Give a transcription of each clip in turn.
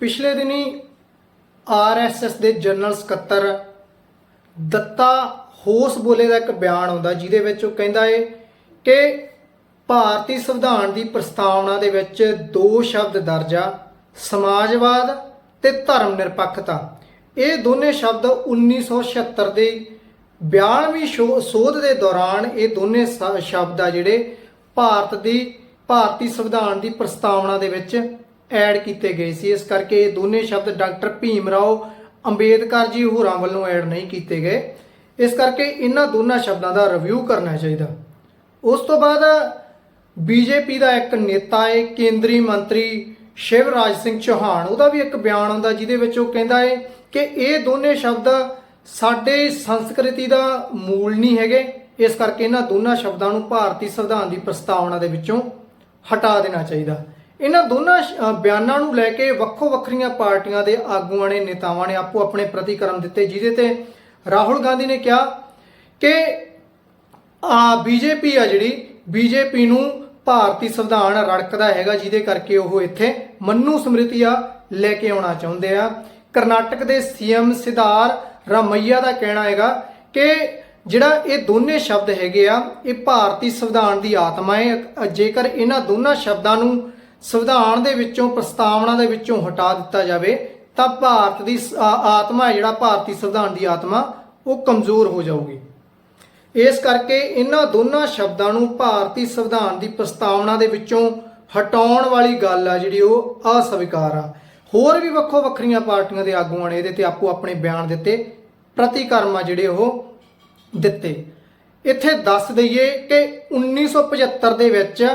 ਪਿਛਲੇ ਦਿਨੀ ਆਰਐਸਐਸ ਦੇ ਜਨਰਲ ਸਕੱਤਰ ਦੱਤਾ ਹੋਸ ਬੋਲੇ ਦਾ ਇੱਕ ਬਿਆਨ ਆਉਂਦਾ, ਜਿਹਦੇ ਵਿੱਚ ਉਹ ਕਹਿੰਦਾ ਏ ਕਿ ਭਾਰਤੀ ਸੰਵਿਧਾਨ ਦੀ ਪ੍ਰਸਤਾਵਨਾ ਦੇ ਵਿੱਚ ਦੋ ਸ਼ਬਦ ਦਰਜ ਆ, ਸਮਾਜਵਾਦ ਤੇ ਧਰਮ ਨਿਰਪੱਖਤਾ। ਇਹ ਦੋਨੇ ਸ਼ਬਦ 1976 ਦੇ 42ਵੀਂ ਸ਼ੋ- ਸੋਧ ਦੇ ਦੌਰਾਨ ਇਹ ਦੋਨੇ ਸ- ਸ਼ਬਦ ਆ ਜਿਹੜੇ ਭਾਰਤ ਦੀ, ਭਾਰਤੀ ਸੰਵਿਧਾਨ ਦੀ ਪ੍ਰਸਤਾਵਨਾ ਦੇ ਵਿੱਚ ਐਡ ਕੀਤੇ ਗਏ ਸੀ। ਇਸ ਕਰਕੇ ਇਹ ਦੋਨੇ ਸ਼ਬਦ ਡਾਕਟਰ ਭੀਮ ਰਾਓ, ਅੰਬੇਦਕਰ ਜੀ ਹੋਰਾਂ ਵੱਲੋਂ ਐਡ ਨਹੀਂ ਕੀਤੇ ਗਏ। ਇਸ ਕਰਕੇ ਇਹਨਾਂ ਦੋਨਾਂ ਸ਼ਬਦਾਂ ਦਾ ਰਿਵਿਊ ਕਰਨਾ ਚਾਹੀਦਾ। ਉਸ ਤੋਂ ਬਾਅਦ ਬੀਜੇਪੀ ਦਾ ਇੱਕ ਨੇਤਾ ਹੈ ਕੇਂਦਰੀ ਮੰਤਰੀ ਸ਼ਿਵਰਾਜ ਸਿੰਘ ਚੌਹਾਨ। ਉਹਦਾ ਵੀ ਇੱਕ ਬਿਆਨ ਆਉਂਦਾ ਜਿਹਦੇ ਵਿੱਚ ਉਹ ਕਹਿੰਦਾ ਹੈ ਕਿ ਇਹ ਦੋਨੇ ਸ਼ਬਦ ਸਾਡੇ ਸੰਸਕ੍ਰਿਤੀ ਦਾ ਮੂਲ ਨਹੀਂ ਹੈਗੇ। ਇਸ ਕਰਕੇ ਇਹਨਾਂ ਦੋਨਾਂ ਸ਼ਬਦਾਂ ਨੂੰ ਭਾਰਤੀ ਸੰਵਿਧਾਨ ਦੀ ਪ੍ਰਸਤਾਵਨਾ ਦੇ ਵਿੱਚੋਂ ਹਟਾ ਦੇਣਾ ਚਾਹੀਦਾ। ਇਹਨਾਂ ਦੋਨਾਂ ਅ, ਬਿਆਨਾਂ ਨੂੰ ਲੈ ਕੇ ਵੱਖੋ ਵੱਖਰੀਆਂ ਪਾਰਟੀਆਂ ਦੇ ਆਗੂਆਂ ਨੇ ਨੇਤਾਵਾਂ ਨੇ ਆਪੋ ਆਪਣੇ ਪ੍ਰਤੀਕਰਮ ਦਿੱਤੇ। ਜਿਹਦੇ ਤੇ ਰਾਹੁਲ ਗਾਂਧੀ ਨੇ ਕਿਹਾ ਕਿ ਆ ਬੀਜੇਪੀ ਆ ਜਿਹੜੀ ਬੀਜੇਪੀ ਨੂੰ ਭਾਰਤੀ ਸੰਵਿਧਾਨ ਰੜਕਦਾ ਹੈਗਾ ਜਿਹਦੇ ਕਰਕੇ ਉਹ ਇੱਥੇ ਮੰਨੂ ਸਮ੍ਰਿਤੀਆ ਲੈ ਕੇ ਆਉਣਾ ਚਾਹੁੰਦੇ ਆ। ਕਰਨਾਟਕ ਦੇ ਸੀਐਮ ਸਿਧਾਰ ਰਾਮਈਆ ਦਾ ਕਹਿਣਾ ਹੈਗਾ ਕਿ ਜਿਹੜਾ ਇਹ ਦੋਨੇ ਸ਼ਬਦ ਹੈਗੇ ਆ ਇਹ ਭਾਰਤੀ ਸੰਵਿਧਾਨ ਦੀ ਆਤਮਾ ਹੈ। ਅ- ਜੇਕਰ ਇਹਨਾਂ ਦੋਨਾਂ ਸ਼ਬਦਾਂ ਨੂੰ ਸੰਵਿਧਾਨ ਦੇ ਵਿੱਚੋਂ, ਪ੍ਰਸਤਾਵਨਾ ਦੇ ਵਿੱਚੋਂ ਹਟਾ ਦਿੱਤਾ ਜਾਵੇ, ਤਾਂ ਭਾਰਤ ਦੀ ਆਤਮਾ ਜਿਹੜਾ ਭਾਰਤੀ ਸੰਵਿਧਾਨ ਦੀ ਆਤਮਾ, ਉਹ ਕਮਜ਼ੋਰ ਹੋ ਜਾਊਗੀ। ਇਸ ਕਰਕੇ ਇਹਨਾਂ ਦੋਨਾਂ ਸ਼ਬਦਾਂ ਨੂੰ ਭਾਰਤੀ ਸੰਵਿਧਾਨ ਦੀ ਪ੍ਰਸਤਾਵਨਾ ਦੇ ਵਿੱਚੋਂ ਹਟਾਉਣ ਵਾਲੀ ਗੱਲ ਆ ਜਿਹੜੀ ਉਹ ਅਸਵੀਕਾਰ ਆ। ਹੋਰ ਵੀ ਵੱਖੋ ਵੱਖਰੀਆਂ ਪਾਰਟੀਆਂ ਦੇ ਆਗੂਆਂ ਨੇ ਇਹਦੇ ਤੇ ਆਪੋ ਆਪਣੇ ਬਿਆਨ ਦਿੱਤੇ, ਪ੍ਰਤੀਕਰਮ ਆ ਜਿਹੜੇ ਉਹ ਦਿੱਤੇ। ਇੱਥੇ ਦੱਸ ਦਈਏ ਕਿ 1975 ਦੇ ਵਿੱਚ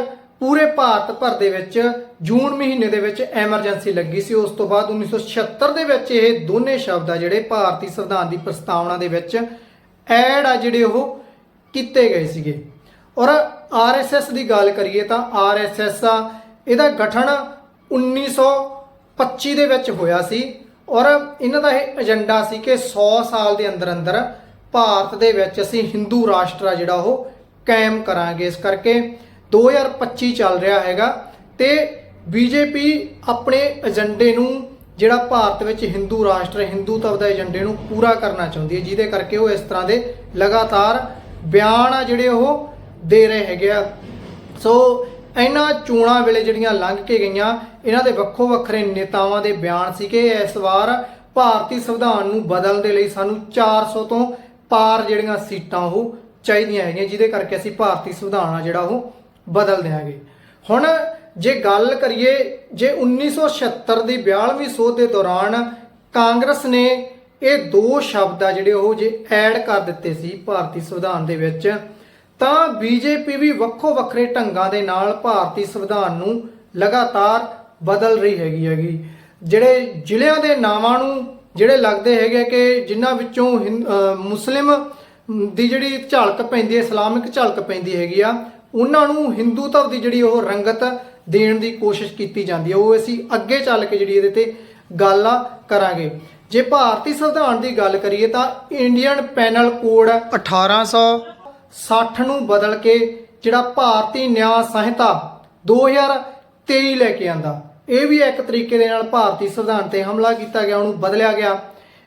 ਪੂਰੇ ਭਾਰਤ ਭਰ ਦੇ ਵਿੱਚ ਜੂਨ ਮਹੀਨੇ ਦੇ ਵਿੱਚ ਐਮਰਜੈਂਸੀ ਲੱਗੀ ਸੀ। ਉਸ ਤੋਂ ਬਾਅਦ 1976 ਦੇ ਵਿੱਚ ਇਹ ਦੋਨੇ ਸ਼ਬਦ ਆ ਜਿਹੜੇ ਭਾਰਤੀ ਸੰਵਿਧਾਨ ਦੀ ਪ੍ਰਸਤਾਵਨਾ ਦੇ ਵਿੱਚ ਐਡ ਆ ਜਿਹੜੇ ਉਹ ਕੀਤੇ ਗਏ ਸੀਗੇ। ਔਰ ਆਰਐਸਐਸ ਦੀ ਗੱਲ ਕਰੀਏ ਤਾਂ ਆਰਐਸਐਸ ਆ ਇਹਦਾ ਗਠਨ 1925 ਦੇ ਵਿੱਚ ਹੋਇਆ ਸੀ। ਔਰ ਇਹਨਾਂ ਦਾ ਇਹ ਏਜੰਡਾ ਸੀ ਕਿ 100 ਸਾਲ ਦੇ ਅੰਦਰ ਅੰਦਰ ਭਾਰਤ ਦੇ ਵਿੱਚ ਅਸੀਂ ਹਿੰਦੂ ਰਾਸ਼ਟਰ ਆ ਜਿਹੜਾ ਉਹ ਕਾਇਮ ਕਰਾਂਗੇ। ਇਸ ਕਰਕੇ 2025 ਚੱਲ ਰਿਹਾ ਹੈਗਾ ਤੇ ਬੀਜੇਪੀ ਆਪਣੇ ਏਜੰਡੇ ਨੂੰ, ਜਿਹੜਾ ਭਾਰਤ ਵਿੱਚ ਹਿੰਦੂ ਰਾਸ਼ਟਰ ਹਿੰਦੂਤਵ ਦਾ ਏਜੰਡੇ ਨੂੰ ਪੂਰਾ ਕਰਨਾ ਚਾਹੁੰਦੀ ਹੈ, ਜਿਹਦੇ ਕਰਕੇ ਉਹ ਇਸ ਤਰ੍ਹਾਂ ਦੇ ਲਗਾਤਾਰ ਬਿਆਨ ਆ ਜਿਹੜੇ ਉਹ ਦੇ ਰਹੇ ਹੈਗੇ ਆ। ਸੋ ਇਹਨਾਂ ਚੋਣਾਂ ਵੇਲੇ ਜਿਹੜੀਆਂ ਲੰਘ ਕੇ ਗਈਆਂ, ਇਹਨਾਂ ਦੇ ਵੱਖੋ ਵੱਖਰੇ ਨੇਤਾਵਾਂ ਦੇ ਬਿਆਨ ਸੀ ਕਿ ਇਸ ਵਾਰ ਭਾਰਤੀ ਸੰਵਿਧਾਨ ਨੂੰ ਬਦਲਣ ਦੇ ਲਈ ਸਾਨੂੰ 400 ਤੋਂ ਪਾਰ ਜਿਹੜੀਆਂ ਸੀਟਾਂ ਉਹ ਚਾਹੀਦੀਆਂ ਹੈਗੀਆਂ, ਜਿਹਦੇ ਕਰਕੇ ਅਸੀਂ ਭਾਰਤੀ ਸੰਵਿਧਾਨ ਆ ਜਿਹੜਾ ਉਹ ਬਦਲ ਦਿਆਂਗੇ। ਹੁਣ ਜੇ ਗੱਲ ਕਰੀਏ, ਜੇ 1976 ਦੀ 42ਵੀਂ ਸੋਧ ਦੇ ਦੌਰਾਨ ਕਾਂਗਰਸ ਨੇ ਇਹ ਦੋ ਸ਼ਬਦ ਆ ਜਿਹੜੇ ਉਹ ਜੇ ਐਡ ਕਰ ਦਿੱਤੇ ਸੀ ਭਾਰਤੀ ਸੰਵਿਧਾਨ ਦੇ ਵਿੱਚ, ਤਾਂ ਬੀਜੇਪੀ ਵੀ ਵੱਖੋ ਵੱਖਰੇ ਢੰਗਾਂ ਦੇ ਨਾਲ ਭਾਰਤੀ ਸੰਵਿਧਾਨ ਨੂੰ ਲਗਾਤਾਰ ਬਦਲ ਰਹੀ ਹੈਗੀ ਹੈਗੀ। ਜਿਹੜੇ ਜ਼ਿਲ੍ਹਿਆਂ ਦੇ ਨਾਵਾਂ ਨੂੰ ਜਿਹੜੇ ਲੱਗਦੇ ਹੈਗੇ ਕਿ ਜਿਨ੍ਹਾਂ ਵਿੱਚੋਂ ਹਿੰਦ- ਮੁਸਲਿਮ ਦੀ ਜਿਹੜੀ ਝਲਕ ਪੈਂਦੀ ਹੈ, ਇਸਲਾਮਿਕ ਝਲਕ ਪੈਂਦੀ ਹੈਗੀ ਆ ਉਹਨਾਂ ਨੂੰ ਹਿੰਦੂਤਵ ਦੀ ਜਿਹੜੀ ਉਹ ਰੰਗਤ ਦੇਣ ਦੀ ਕੋਸ਼ਿਸ਼ ਕੀਤੀ ਜਾਂਦੀ ਹੈ, ਉਹ ਅਸੀਂ ਅੱਗੇ ਚੱਲ ਕੇ ਜਿਹੜੀ ਇਹਦੇ ਤੇ ਗੱਲ ਕਰਾਂਗੇ। ਜੇ ਭਾਰਤੀ ਸੰਵਿਧਾਨ ਦੀ ਗੱਲ ਕਰੀਏ ਤਾਂ ਇੰਡੀਅਨ ਪੈਨਲ ਕੋਡ 1860 ਨੂੰ ਬਦਲ ਕੇ ਜਿਹੜਾ ਭਾਰਤੀ ਨਿਆਂ ਸੰਹਿਤਾ 2023 ਲੈ ਕੇ ਆਂਦਾ। ਇਹ ਵੀ ਇੱਕ ਤਰੀਕੇ ਦੇ ਨਾਲ ਭਾਰਤੀ ਸੰਵਿਧਾਨ ਤੇ ਹਮਲਾ ਕੀਤਾ ਗਿਆ, ਉਹਨੂੰ ਬਦਲਿਆ ਗਿਆ।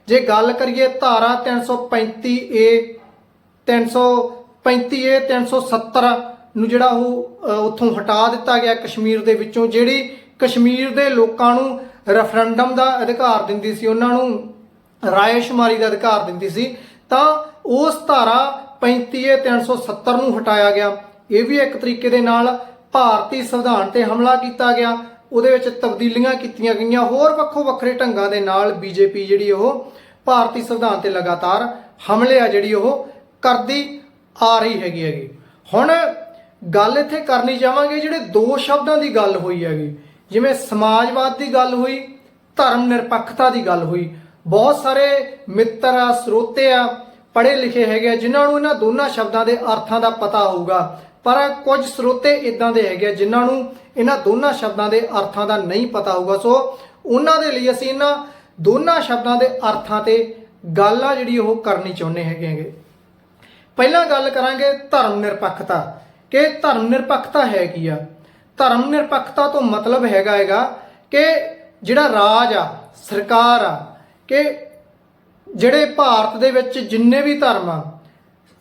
ਜੇ ਗੱਲ ਕਰੀਏ ਧਾਰਾ 335 ਏ 335 ਏ 370 ਨੂੰ ਜਿਹੜਾ ਉਹ ਉੱਥੋਂ ਹਟਾ ਦਿੱਤਾ ਗਿਆ ਕਸ਼ਮੀਰ ਦੇ ਵਿੱਚੋਂ, ਜਿਹੜੀ ਕਸ਼ਮੀਰ ਦੇ ਲੋਕਾਂ ਨੂੰ ਰੈਫਰੈਂਡਮ ਦਾ ਅਧਿਕਾਰ ਦਿੰਦੀ ਸੀ, ਉਹਨਾਂ ਨੂੰ ਰਾਏਸ਼ੁਮਾਰੀ ਦਾ ਅਧਿਕਾਰ ਦਿੰਦੀ ਸੀ, ਤਾਂ ਉਸ ਧਾਰਾ 35 ਏ 370 ਨੂੰ ਹਟਾਇਆ ਗਿਆ। ਇਹ ਵੀ ਇੱਕ ਤਰੀਕੇ ਦੇ ਨਾਲ ਭਾਰਤੀ ਸੰਵਿਧਾਨ ਤੇ ਹਮਲਾ ਕੀਤਾ ਗਿਆ। ਉਹਦੇ ਵਿੱਚ ਤਬਦੀਲੀਆਂ ਕੀਤੀਆਂ ਗਈਆਂ। ਹੋਰ ਵੱਖੋ ਵੱਖਰੇ ਢੰਗਾਂ ਦੇ ਨਾਲ ਬੀਜੇਪੀ ਜਿਹੜੀ ਉਹ ਭਾਰਤੀ ਸੰਵਿਧਾਨ ਤੇ ਲਗਾਤਾਰ ਹਮਲੇ ਆ ਜਿਹੜੀ ਉਹ ਕਰਦੀ ਆ ਰਹੀ ਹੈਗੀ ਹੈਗੀ। ਹੁਣ ਗੱਲ ਇੱਥੇ ਕਰਨੀ ਚਾਹਾਂਗੇ ਜਿਹੜੇ ਦੋ ਸ਼ਬਦਾਂ ਦੀ ਗੱਲ ਹੋਈ ਹੈਗੀ। ਜਿਵੇਂ ਸਮਾਜਵਾਦ ਦੀ ਗੱਲ ਹੋਈ, ਧਰਮ ਨਿਰਪੱਖਤਾ ਦੀ ਗੱਲ ਹੋਈ। ਬਹੁਤ ਸਾਰੇ ਮਿੱਤਰ ਆ, ਸਰੋਤੇ ਆ, ਪੜ੍ਹੇ ਲਿਖੇ ਹੈਗੇ ਆ, ਜਿਨ੍ਹਾਂ ਨੂੰ ਇਹਨਾਂ ਦੋਨਾਂ ਸ਼ਬਦਾਂ ਦੇ ਅਰਥਾਂ ਦਾ ਪਤਾ ਹੋਊਗਾ। ਪਰ ਕੁਝ ਸਰੋਤੇ ਇਦਾਂ ਦੇ ਹੈਗੇ ਆ, ਜਿਨ੍ਹਾਂ ਨੂੰ ਇਹਨਾਂ ਦੋਨਾਂ ਸ਼ਬਦਾਂ ਦੇ ਅਰਥਾਂ ਦਾ ਨਹੀਂ ਪਤਾ ਹੋਊਗਾ। ਸੋ ਉਹਨਾਂ ਦੇ ਲਈ ਅਸੀਂ ਇਹਨਾਂ ਦੋਨਾਂ ਸ਼ਬਦਾਂ ਦੇ ਅਰਥਾਂ ਤੇ ਗੱਲ ਆ ਜਿਹੜੀ ਉਹ ਕਰਨੀ ਚਾਹੁੰਦੇ ਹੈਗੇ ਹੈਗੇ। ਪਹਿਲਾਂ ਗੱਲ ਕਰਾਂਗੇ ਧਰਮ ਨਿਰਪੱਖਤਾ। ਕਿ ਧਰਮ ਨਿਰਪੱਖਤਾ ਹੈਗੀ ਆ। ਧਰਮ ਨਿਰਪੱਖਤਾ ਤੋਂ ਮਤਲਬ ਹੈਗਾ ਹੈਗਾ ਕਿ ਜਿਹੜਾ ਰਾਜ ਆ, ਸਰਕਾਰ ਆ, ਕਿ ਜਿਹੜੇ ਭਾਰਤ ਦੇ ਵਿੱਚ ਜਿੰਨੇ ਵੀ ਧਰਮ ਆ,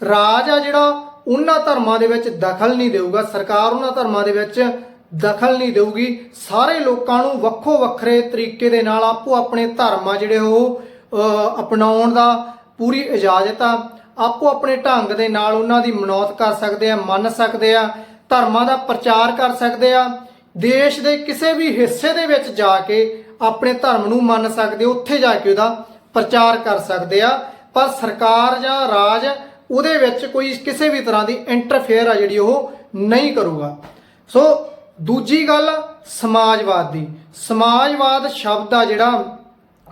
ਰਾਜ ਆ ਜਿਹੜਾ ਉਹਨਾਂ ਧਰਮਾਂ ਦੇ ਵਿੱਚ ਦਖਲ ਨਹੀਂ ਦੇਊਗਾ, ਸਰਕਾਰ ਉਹਨਾਂ ਧਰਮਾਂ ਦੇ ਵਿੱਚ ਦਖਲ ਨਹੀਂ ਦੇਊਗੀ। ਸਾਰੇ ਲੋਕਾਂ ਨੂੰ ਵੱਖੋ ਵੱਖਰੇ ਤਰੀਕੇ ਦੇ ਨਾਲ ਆਪੋ ਆਪਣੇ ਧਰਮ ਆ ਜਿਹੜੇ ਉਹ ਅਪਣਾਉਣ ਦਾ ਪੂਰੀ ਇਜਾਜ਼ਤ ਆ। ਆਪੋ ਆਪਣੇ ਢੰਗ ਦੇ ਨਾਲ ਉਹਨਾਂ ਦੀ ਮਨੌਤ ਕਰ ਸਕਦੇ ਆ, ਮੰਨ ਸਕਦੇ ਆ, ਧਰਮਾਂ ਦਾ ਪ੍ਰਚਾਰ ਕਰ ਸਕਦੇ ਆ, ਦੇਸ਼ ਦੇ ਕਿਸੇ ਵੀ ਹਿੱਸੇ ਦੇ ਵਿੱਚ ਜਾ ਕੇ ਆਪਣੇ ਧਰਮ ਨੂੰ ਮੰਨ ਸਕਦੇ, ਉੱਥੇ ਜਾ ਕੇ ਉਹਦਾ ਪ੍ਰਚਾਰ ਕਰ ਸਕਦੇ ਆ। ਪਰ ਸਰਕਾਰ ਜਾਂ ਰਾਜ ਉਹਦੇ ਵਿੱਚ ਕੋਈ ਕਿਸੇ ਵੀ ਤਰ੍ਹਾਂ ਦੀ ਇੰਟਰਫੇਅਰ ਆ ਜਿਹੜੀ ਉਹ ਨਹੀਂ ਕਰੂਗਾ। ਸੋ ਦੂਜੀ ਗੱਲ ਸਮਾਜਵਾਦ ਦੀ। ਸਮਾਜਵਾਦ ਸ਼ਬਦ ਆ ਜਿਹੜਾ,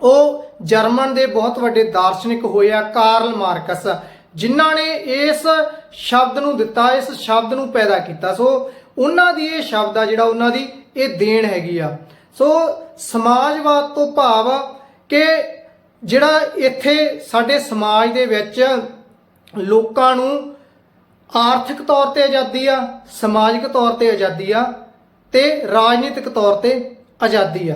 ਉਹ ਜਰਮਨ ਦੇ ਬਹੁਤ ਵੱਡੇ ਦਾਰਸ਼ਨਿਕ ਹੋਏ ਆ, ਕਾਰਲ ਮਾਰਕਸ। ਜਿਨ੍ਹਾਂ ਨੇ ਇਸ ਸ਼ਬਦ ਨੂੰ ਦਿੱਤਾ, ਇਸ ਸ਼ਬਦ ਨੂੰ ਪੈਦਾ ਕੀਤਾ। ਸੋ ਉਹਨਾਂ ਦੀ ਇਹ ਸ਼ਬਦ ਆ ਜਿਹੜਾ ਉਹਨਾਂ ਦੀ ਇਹ ਦੇਣ ਹੈਗੀ ਆ। ਸੋ ਸਮਾਜਵਾਦ ਤੋਂ ਭਾਵ ਕਿ ਜਿਹੜਾ ਇੱਥੇ ਸਾਡੇ ਸਮਾਜ ਦੇ ਵਿੱਚ ਲੋਕਾਂ ਨੂੰ ਆਰਥਿਕ ਤੌਰ ਤੇ ਆਜ਼ਾਦੀ ਆ, ਸਮਾਜਿਕ ਤੌਰ ਤੇ ਆਜ਼ਾਦੀ ਆ ਤੇ ਰਾਜਨੀਤਿਕ ਤੌਰ ਤੇ ਆਜ਼ਾਦੀ ਆ।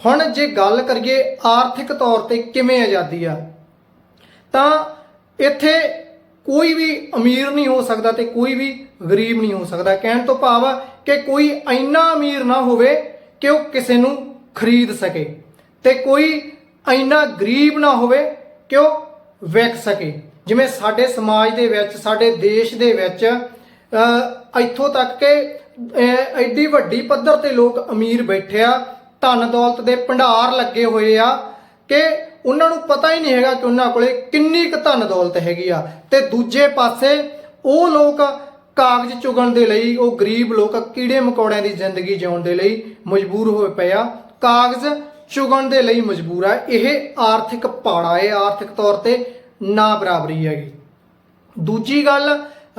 ਹੁਣ ਜੇ ਗੱਲ ਕਰੀਏ ਆਰਥਿਕ ਤੌਰ ਤੇ ਕਿਵੇਂ ਆਜ਼ਾਦੀ ਆ, ਤਾਂ ਇੱਥੇ ਕੋਈ ਵੀ ਅਮੀਰ ਨਹੀਂ ਹੋ ਸਕਦਾ ਤੇ ਕੋਈ ਵੀ ਗਰੀਬ ਨਹੀਂ ਹੋ ਸਕਦਾ। ਕਹਿਣ ਤੋਂ ਭਾਵ ਕਿ ਕੋਈ ਇੰਨਾ ਅਮੀਰ ਨਾ ਹੋਵੇ ਕਿ ਉਹ ਕਿਸੇ ਨੂੰ ਖਰੀਦ ਸਕੇ ਤੇ ਕੋਈ ਇੰਨਾ ਗਰੀਬ ਨਾ ਹੋਵੇ ਕਿ ਉਹ ਵਿਕ ਸਕੇ। ਜਿਵੇਂ ਸਾਡੇ ਸਮਾਜ ਦੇ ਵਿੱਚ, ਸਾਡੇ ਦੇਸ਼ ਦੇ ਵਿੱਚ ਇੱਥੋਂ ਤੱਕ ਕਿ ਐਡੀ ਵੱਡੀ ਪੱਧਰ ਤੇ ਲੋਕ ਅਮੀਰ ਬੈਠੇ ਆ। ਧਨ ਦੌਲਤ ਦੇ ਭੰਡਾਰ ਲੱਗੇ ਹੋਏ ਆ ਕਿ ਉਹਨਾਂ ਨੂੰ ਪਤਾ ਹੀ ਨਹੀਂ ਹੈਗਾ ਕਿ ਉਹਨਾਂ ਕੋਲੇ ਕਿੰਨੀ ਕੁ ਧਨ ਦੌਲਤ ਹੈਗੀ ਆ। ਤੇ ਦੂਜੇ ਪਾਸੇ ਉਹ ਲੋਕ ਕਾਗਜ਼ ਚੁਗਣ ਦੇ ਲਈ, ਉਹ ਗਰੀਬ ਲੋਕ ਕੀੜੇ ਮਕੌੜਿਆਂ ਦੀ ਜ਼ਿੰਦਗੀ ਜਿਉਣ ਦੇ ਲਈ ਮਜਬੂਰ ਹੋਏ ਪਏ ਆ। ਕਾਗਜ਼ ਚੁਗਣ ਦੇ ਲਈ ਮਜਬੂਰ ਆ। ਇਹ ਆਰਥਿਕ ਪਾੜਾ ਹੈ ਆਰਥਿਕ ਤੌਰ ਤੇ ਨਾ ਬਰਾਬਰੀ ਹੈਗੀ। ਦੂਜੀ ਗੱਲ,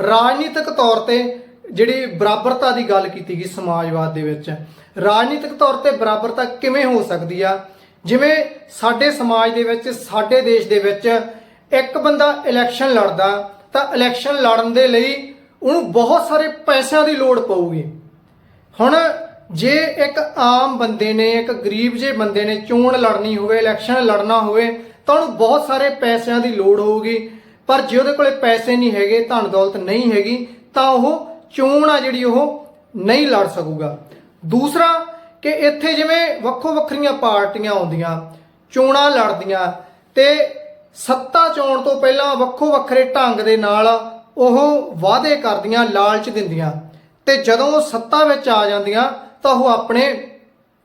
ਰਾਜਨੀਤਿਕ ਤੌਰ ਤੇ ਜਿਹੜੀ ਬਰਾਬਰਤਾ ਦੀ ਗੱਲ ਕੀਤੀ ਗਈ ਸਮਾਜਵਾਦ ਦੇ ਵਿੱਚ, ਰਾਜਨੀਤਿਕ ਤੌਰ ਤੇ ਬਰਾਬਰਤਾ ਕਿਵੇਂ ਹੋ ਸਕਦੀ ਆ? ਜਿਵੇਂ ਸਾਡੇ ਸਮਾਜ ਦੇ ਵਿੱਚ, ਸਾਡੇ ਦੇਸ਼ ਦੇ ਵਿੱਚ ਇੱਕ ਬੰਦਾ ਇਲੈਕਸ਼ਨ ਲੜਦਾ, ਤਾਂ ਇਲੈਕਸ਼ਨ ਲੜਨ ਦੇ ਲਈ ਉਹਨੂੰ ਬਹੁਤ ਸਾਰੇ ਪੈਸਿਆਂ ਦੀ ਲੋੜ ਪਊਗੀ। ਹੁਣ ਜੇ ਇੱਕ ਆਮ ਬੰਦੇ ਨੇ, ਇੱਕ ਗਰੀਬ ਜੇ ਬੰਦੇ ਨੇ ਚੋਣ ਲੜਨੀ ਹੋਵੇ ਇਲੈਕਸ਼ਨ ਲੜਨਾ ਹੋਵੇ, ਤਾਂ ਉਹਨੂੰ ਬਹੁਤ ਸਾਰੇ ਪੈਸਿਆਂ ਦੀ ਲੋੜ ਹੋਊਗੀ। ਪਰ ਜੇ ਉਹਦੇ ਕੋਲੇ ਪੈਸੇ ਨਹੀਂ ਹੈਗੇ, ਧਨ ਦੌਲਤ ਨਹੀਂ ਹੈਗੀ, ਤਾਂ ਉਹ ਚੋਣ ਆ ਜਿਹੜੀ ਉਹ ਨਹੀਂ ਲੜ ਸਕੂਗਾ। ਦੂਸਰਾ ਕਿ ਇੱਥੇ ਜਿਵੇਂ ਵੱਖੋ ਵੱਖਰੀਆਂ ਪਾਰਟੀਆਂ ਆਉਂਦੀਆਂ, ਚੋਣਾਂ ਲੜਦੀਆਂ ਤੇ ਸੱਤਾ ਚੋਣ ਤੋਂ ਪਹਿਲਾਂ ਵੱਖੋ ਵੱਖਰੇ ਢੰਗ ਦੇ ਨਾਲ ਉਹ ਵਾਅਦੇ ਕਰਦੀਆਂ, ਲਾਲਚ ਦਿੰਦੀਆਂ ਤੇ ਜਦੋਂ ਉਹ ਸੱਤਾ ਵਿੱਚ ਆ ਜਾਂਦੀਆਂ ਤਾਂ ਉਹ ਆਪਣੇ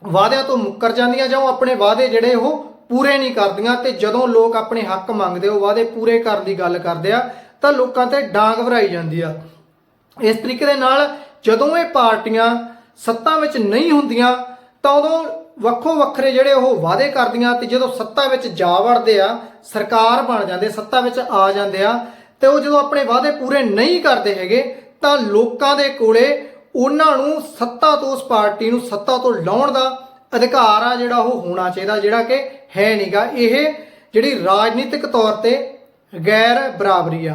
ਵਾਅਦਿਆਂ ਤੋਂ ਮੁੱਕਰ ਜਾਂਦੀਆਂ ਜਾਂ ਉਹ ਆਪਣੇ ਵਾਅਦੇ ਜਿਹੜੇ ਉਹ ਪੂਰੇ ਨਹੀਂ ਕਰਦੀਆਂ ਤੇ ਜਦੋਂ ਲੋਕ ਆਪਣੇ ਹੱਕ ਮੰਗਦੇ, ਉਹ ਵਾਅਦੇ ਪੂਰੇ ਕਰਨ ਦੀ ਗੱਲ ਕਰਦੇ ਆ ਤਾਂ ਲੋਕਾਂ ਤੇ ਡਾਂਗ ਭਰਾਈ ਜਾਂਦੀ ਆ। ਇਸ ਤਰੀਕੇ ਦੇ ਨਾਲ ਜਦੋਂ ਇਹ ਪਾਰਟੀਆਂ ਸੱਤਾ ਵਿੱਚ ਨਹੀਂ ਹੁੰਦੀਆਂ, ਤਾਂ ਉਦੋਂ ਵੱਖੋ ਵੱਖਰੇ ਜਿਹੜੇ ਉਹ ਵਾਅਦੇ ਕਰਦੀਆਂ ਤੇ ਜਦੋਂ ਸੱਤਾ ਵਿੱਚ ਜਾ ਵੜਦੇ ਆ, ਸਰਕਾਰ ਬਣ ਜਾਂਦੇ, ਸੱਤਾ ਵਿੱਚ ਆ ਜਾਂਦੇ ਆ, ਤੇ ਉਹ ਜਦੋਂ ਆਪਣੇ ਵਾਅਦੇ ਪੂਰੇ ਨਹੀਂ ਕਰਦੇ ਹੈਗੇ, ਤਾਂ ਲੋਕਾਂ ਦੇ ਕੋਲੇ ਉਹਨਾਂ ਨੂੰ ਸੱਤਾ ਤੋਂ ਉਸ ਪਾਰਟੀ ਨੂੰ ਸੱਤਾ ਤੋਂ ਲਾਉਣ ਦਾ ਅਧਿਕਾਰ ਆ ਜਿਹੜਾ ਉਹ ਹੋਣਾ ਚਾਹੀਦਾ, ਜਿਹੜਾ ਕਿ ਹੈ ਨਹੀਂਗਾ। ਇਹ ਜਿਹੜੀ ਰਾਜਨੀਤਿਕ ਤੌਰ ਤੇ ਗੈਰ ਬਰਾਬਰੀ ਆ।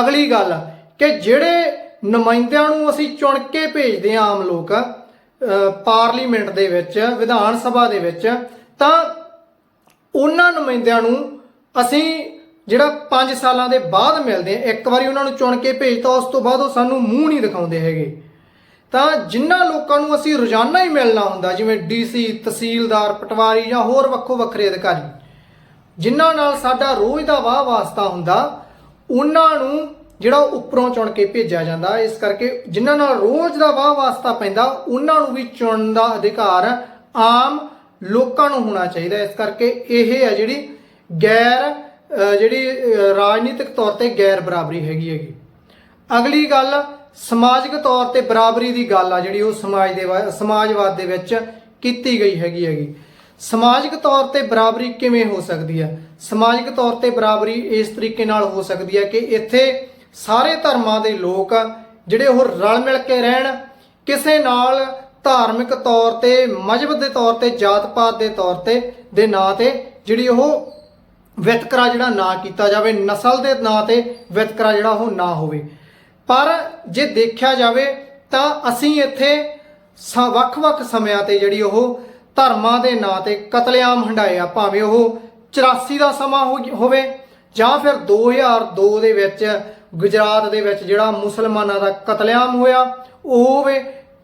ਅਗਲੀ ਗੱਲ ਕਿ ਜਿਹੜੇ ਨੁਮਾਇੰਦਿਆਂ ਨੂੰ ਅਸੀਂ ਚੁਣ ਕੇ ਭੇਜਦੇ ਆ ਆਮ ਲੋਕ ਪਾਰਲੀਮੈਂਟ ਦੇ ਵਿੱਚ, ਵਿਧਾਨ ਸਭਾ ਦੇ ਵਿੱਚ, ਤਾਂ ਉਹਨਾਂ ਨੁਮਾਇੰਦਿਆਂ ਨੂੰ ਅਸੀਂ ਜਿਹੜਾ 5 ਸਾਲਾਂ ਦੇ ਬਾਅਦ ਮਿਲਦੇ ਆ ਇੱਕ ਵਾਰੀ ਉਹਨਾਂ ਨੂੰ ਚੁਣ ਕੇ ਭੇਜਤਾ ਉਸ ਤੋਂ ਬਾਅਦ ਉਹ ਸਾਨੂੰ ਮੂੰਹ ਨਹੀਂ ਦਿਖਾਉਂਦੇ ਹੈਗੇ। ਤਾਂ ਜਿਨ੍ਹਾਂ ਲੋਕਾਂ ਨੂੰ ਅਸੀਂ ਰੋਜ਼ਾਨਾ ਹੀ ਮਿਲਣਾ ਹੁੰਦਾ, ਜਿਵੇਂ ਡੀਸੀ, ਤਹਿਸੀਲਦਾਰ, ਪਟਵਾਰੀ ਜਾਂ ਹੋਰ ਵੱਖੋ ਵੱਖਰੇ ਅਧਿਕਾਰੀ, ਜਿਨ੍ਹਾਂ ਨਾਲ ਸਾਡਾ ਰੋਜ਼ ਦਾ ਵਾਹ ਵਾਸਤਾ ਹੁੰਦਾ, ਉਹਨਾਂ ਨੂੰ ਜਿਹੜਾ ਉਹ ਉੱਪਰੋਂ ਚੁਣ ਕੇ ਭੇਜਿਆ ਜਾਂਦਾ। ਇਸ ਕਰਕੇ ਜਿਨ੍ਹਾਂ ਨਾਲ ਰੋਜ਼ ਦਾ ਵਾਹ ਵਾਸਤਾ ਪੈਂਦਾ, ਉਹਨਾਂ ਨੂੰ ਵੀ ਚੁਣਨ ਦਾ ਅਧਿਕਾਰ ਆਮ ਲੋਕਾਂ ਨੂੰ ਹੋਣਾ ਚਾਹੀਦਾ ਇਸ ਕਰਕੇ ਇਹ ਹੈ ਜਿਹੜੀ ਗੈਰ ਜਿਹੜੀ ਰਾਜਨੀਤਿਕ ਤੌਰ ਤੇ ਗੈਰ ਬਰਾਬਰੀ ਹੈਗੀ ਹੈਗੀ। ਅਗਲੀ ਗੱਲ, ਸਮਾਜਿਕ ਤੌਰ ਤੇ ਬਰਾਬਰੀ ਦੀ ਗੱਲ ਆ ਜਿਹੜੀ ਉਹ ਸਮਾਜ ਦੇ ਵਾ- ਸਮਾਜਵਾਦ ਦੇ ਵਿੱਚ ਕੀਤੀ ਗਈ ਹੈਗੀ ਹੈਗੀ। ਸਮਾਜਿਕ ਤੌਰ ਤੇ ਬਰਾਬਰੀ ਕਿਵੇਂ ਹੋ ਸਕਦੀ ਹੈ? ਸਮਾਜਿਕ ਤੌਰ ਤੇ ਬਰਾਬਰੀ ਇਸ ਤਰੀਕੇ ਨਾਲ ਹੋ ਸਕਦੀ ਹੈ ਕਿ ਇੱਥੇ ਸਾਰੇ ਧਰਮਾਂ ਦੇ ਲੋਕ ਜਿਹੜੇ ਉਹ ਰਲ ਮਿਲ ਕੇ ਰਹਿਣ, ਕਿਸੇ ਨਾਲ ਧਾਰਮਿਕ ਤੌਰ ਤੇ ਮਜਬਤ ਦੇ ਤੌਰ ਤੇ ਜਾਤ ਪਾਤ ਦੇ ਤੌਰ ਤੇ, ਦੇ ਨਾਂ ਤੇ ਜਿਹੜੀ ਉਹ ਵਿਤਕਰਾ ਜਿਹੜਾ ਨਾ ਕੀਤਾ ਜਾਵੇ, ਨਸਲ ਦੇ ਨਾਂ ਤੇ ਵਿਤਕਰਾ ਜਿਹੜਾ ਉਹ ਨਾ ਹੋਵੇ। ਪਰ ਜੇ ਦੇਖਿਆ ਜਾਵੇ ਤਾਂ ਅਸੀਂ ਇੱਥੇ ਸ- ਵੱਖ-ਵੱਖ ਸਮਿਆਂ ਤੇ ਜਿਹੜੀ ਉਹ ਧਰਮਾਂ ਦੇ ਨਾਂ ਤੇ ਕਤਲੇਆਮ ਹੰਡਾਏ ਆ, ਭਾਵੇਂ ਉਹ 84 ਦਾ ਸਮਾਂ ਹੋ- ਹੋਵੇ ਜਾਂ ਫਿਰ 2002 ਦੇ ਵਿੱਚ ਗੁਜਰਾਤ ਦੇ ਵਿੱਚ ਜਿਹੜਾ ਮੁਸਲਮਾਨਾਂ ਦਾ ਕਤਲੇਆਮ ਹੋਇਆ, ਉਹ ਹੋਵੇ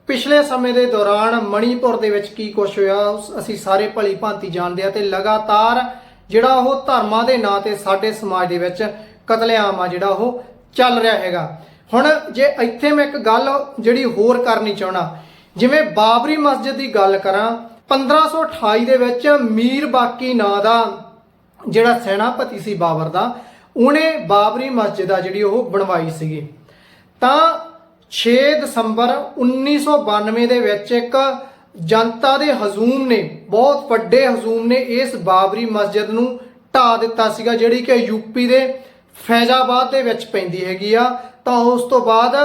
ਪਿਛਲੇ ਸਮੇਂ ਦੇ ਦੌਰਾਨ ਮਣੀਪੁਰ ਦੇ ਵਿੱਚ ਕੀ ਕੁਝ ਹੋਇਆ ਅਸੀਂ ਸਾਰੇ ਭਲੀ ਭਾਂਤੀ ਜਾਣਦੇ ਆ ਤੇ ਲਗਾਤਾਰ ਜਿਹੜਾ ਉਹ ਧਰਮਾਂ ਦੇ ਨਾਂ ਤੇ ਸਾਡੇ ਸਮਾਜ ਦੇ ਵਿੱਚ ਕਤਲੇਆਮ ਆ ਜਿਹੜਾ ਉਹ ਚੱਲ ਰਿਹਾ ਹੈਗਾ। ਹੁਣ ਜੇ ਇੱਥੇ ਮੈਂ ਇੱਕ ਗੱਲ ਜਿਹੜੀ ਹੋਰ ਕਰਨੀ ਚਾਹਣਾ ਜਿਵੇਂ ਬਾਬਰੀ ਮਸਜਿਦ ਦੀ ਗੱਲ ਕਰਾਂ 1528 ਦੇ ਵਿੱਚ ਮੀਰ ਬਾਕੀ ਨਾਂ ਦਾ ਜਿਹੜਾ ਸੈਨਾਪਤੀ ਸੀ ਬਾਬਰ ਦਾ ਉਹਨੇ ਬਾਬਰੀ ਮਸਜਿਦ ਆ ਜਿਹੜੀ ਉਹ ਬਣਵਾਈ ਸੀਗੀ। ਤਾਂ 6 ਦਸੰਬਰ 1992 ਦੇ ਵਿੱਚ ਇੱਕ ਜਨਤਾ ਦੇ ਹਜੂਮ ਨੇ, ਬਹੁਤ ਵੱਡੇ ਹਜੂਮ ਨੇ ਇਸ ਬਾਬਰੀ ਮਸਜਿਦ ਨੂੰ ਢਾ ਦਿੱਤਾ ਸੀਗਾ, ਜਿਹੜੀ ਕਿ ਯੂਪੀ ਦੇ ਫੈਜ਼ਾਬਾਦ ਦੇ ਵਿੱਚ ਪੈਂਦੀ ਹੈਗੀ ਆ। ਤਾਂ ਉਸ ਤੋਂ ਬਾਅਦ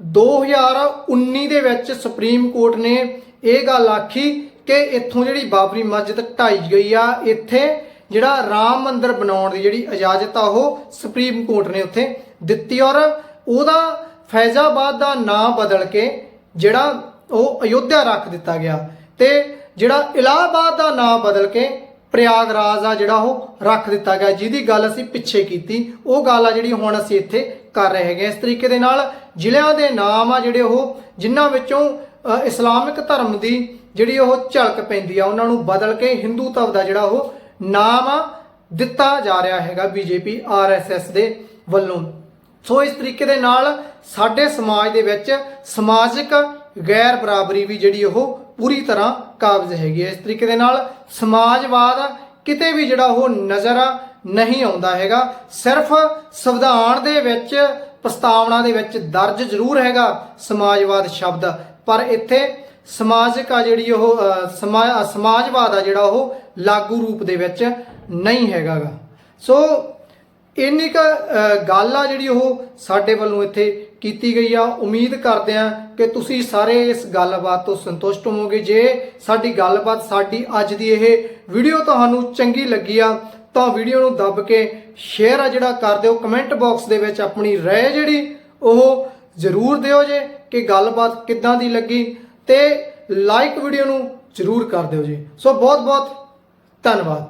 2019 ਦੇ ਵਿੱਚ ਸੁਪਰੀਮ ਕੋਰਟ ਨੇ ਇਹ ਗੱਲ ਆਖੀ ਕਿ ਇੱਥੋਂ ਜਿਹੜੀ ਬਾਬਰੀ ਮਸਜਿਦ ਢਾਈ ਗਈ ਆ, ਇੱਥੇ ਜਿਹੜਾ ਰਾਮ ਮੰਦਿਰ ਬਣਾਉਣ ਦੀ ਜਿਹੜੀ ਇਜਾਜ਼ਤ ਆ, ਉਹ ਸੁਪਰੀਮ ਕੋਰਟ ਨੇ ਉੱਥੇ ਦਿੱਤੀ ਔਰ ਉਹਦਾ ਫੈਜ਼ਾਬਾਦ ਦਾ ਨਾਮ ਬਦਲ ਕੇ ਜਿਹੜਾ ਉਹ ਅਯੋਧਿਆ ਰੱਖ ਦਿੱਤਾ ਗਿਆ ਤੇ ਜਿਹੜਾ ਇਲਾਹਾਬਾਦ ਦਾ ਨਾਮ ਬਦਲ ਕੇ ਪ੍ਰਯਾਗਰਾਜ ਆ ਜਿਹੜਾ ਉਹ ਰੱਖ ਦਿੱਤਾ ਗਿਆ। ਜਿਹਦੀ ਗੱਲ ਅਸੀਂ ਪਿੱਛੇ ਕੀਤੀ, ਉਹ ਗੱਲ ਆ ਜਿਹੜੀ ਹੁਣ ਅਸੀਂ ਇੱਥੇ ਕਰ ਰਹੇ ਹੈਗੇ ਇਸ ਤਰੀਕੇ ਦੇ ਨਾਲ ਜ਼ਿਲ੍ਹਿਆਂ ਦੇ ਨਾਮ ਆ ਜਿਹੜੇ ਉਹ, ਜਿਨ੍ਹਾਂ ਵਿੱਚੋਂ ਇਸਲਾਮਿਕ ਧਰਮ ਦੀ ਜਿਹੜੀ ਉਹ ਝਲਕ ਪੈਂਦੀ ਆ, ਉਹਨਾਂ ਨੂੰ ਬਦਲ ਕੇ ਹਿੰਦੂਤਵ ਦਾ ਜਿਹੜਾ ਉਹ ਨਾਮ ਦਿੱਤਾ ਜਾ ਰਿਹਾ ਹੈਗਾ ਬੀਜੇਪੀ ਆਰਐਸਐਸ ਦੇ ਵੱਲੋਂ। ਸੋ ਇਸ ਤਰੀਕੇ ਦੇ ਨਾਲ ਸਾਡੇ ਸਮਾਜ ਦੇ ਵਿੱਚ ਸਮਾਜਿਕ ਗੈਰ ਬਰਾਬਰੀ ਵੀ ਜਿਹੜੀ ਉਹ ਪੂਰੀ ਤਰ੍ਹਾਂ ਕਾਬਜ਼ ਹੈਗੀ ਹੈ। ਇਸ ਤਰੀਕੇ ਦੇ ਨਾਲ ਸਮਾਜਵਾਦ ਕਿਤੇ ਵੀ ਜਿਹੜਾ ਉਹ ਨਜ਼ਰ ਨਹੀਂ ਆਉਂਦਾ ਹੈਗਾ। ਸਿਰਫ ਸੰਵਿਧਾਨ ਦੇ ਵਿੱਚ, ਪ੍ਰਸਤਾਵਨਾ ਦੇ ਵਿੱਚ ਦਰਜ ਜ਼ਰੂਰ ਹੈਗਾ ਸਮਾਜਵਾਦ ਸ਼ਬਦ। ਪਰ ਇੱਥੇ ਸਮਾਜਿਕ ਆ ਜਿਹੜੀ ਉਹ ਸਮਾ- ਸਮਾਜਵਾਦ ਆ ਜਿਹੜਾ ਉਹ ਲਾਗੂ ਰੂਪ ਦੇ ਵਿੱਚ ਨਹੀਂ ਹੈਗਾਗਾ। ਸੋ ਇੰਨੀ ਕ ਗੱਲ ਆ ਜਿਹੜੀ ਉਹ ਸਾਡੇ ਵੱਲੋਂ ਇੱਥੇ ਕੀਤੀ ਗਈ ਆ। ਉਮੀਦ ਕਰਦੇ ਆ ਕਿ ਤੁਸੀਂ ਸਾਰੇ ਇਸ ਗੱਲਬਾਤ ਤੋਂ ਸੰਤੁਸ਼ਟ ਹੋਵੋਗੇ। ਜੇ ਸਾਡੀ ਗੱਲਬਾਤ, ਸਾਡੀ ਅੱਜ ਦੀ ਇਹ ਵੀਡੀਓ ਤੁਹਾਨੂੰ ਚੰਗੀ ਲੱਗੀ ਆ, ਤਾਂ ਵੀਡੀਓ ਨੂੰ ਦੱਬ ਕੇ ਸ਼ੇਅਰ ਆ ਜਿਹੜਾ ਕਰ ਦਿਓ। ਕਮੈਂਟ ਬਾਕਸ ਦੇ ਵਿੱਚ ਆਪਣੀ ਰਾਏ ਜਿਹੜੀ ਉਹ ਜ਼ਰੂਰ ਦਿਓ ਜੇ ਕਿ ਗੱਲਬਾਤ ਕਿੱਦਾਂ ਦੀ ਲੱਗੀ। ਤੇ ਲਾਈਕ ਵੀਡੀਓ ਨੂੰ ਜ਼ਰੂਰ ਕਰ ਦਿਓ ਜੀ। ਸੋ ਬਹੁਤ ਬਹੁਤ ਧੰਨਵਾਦ।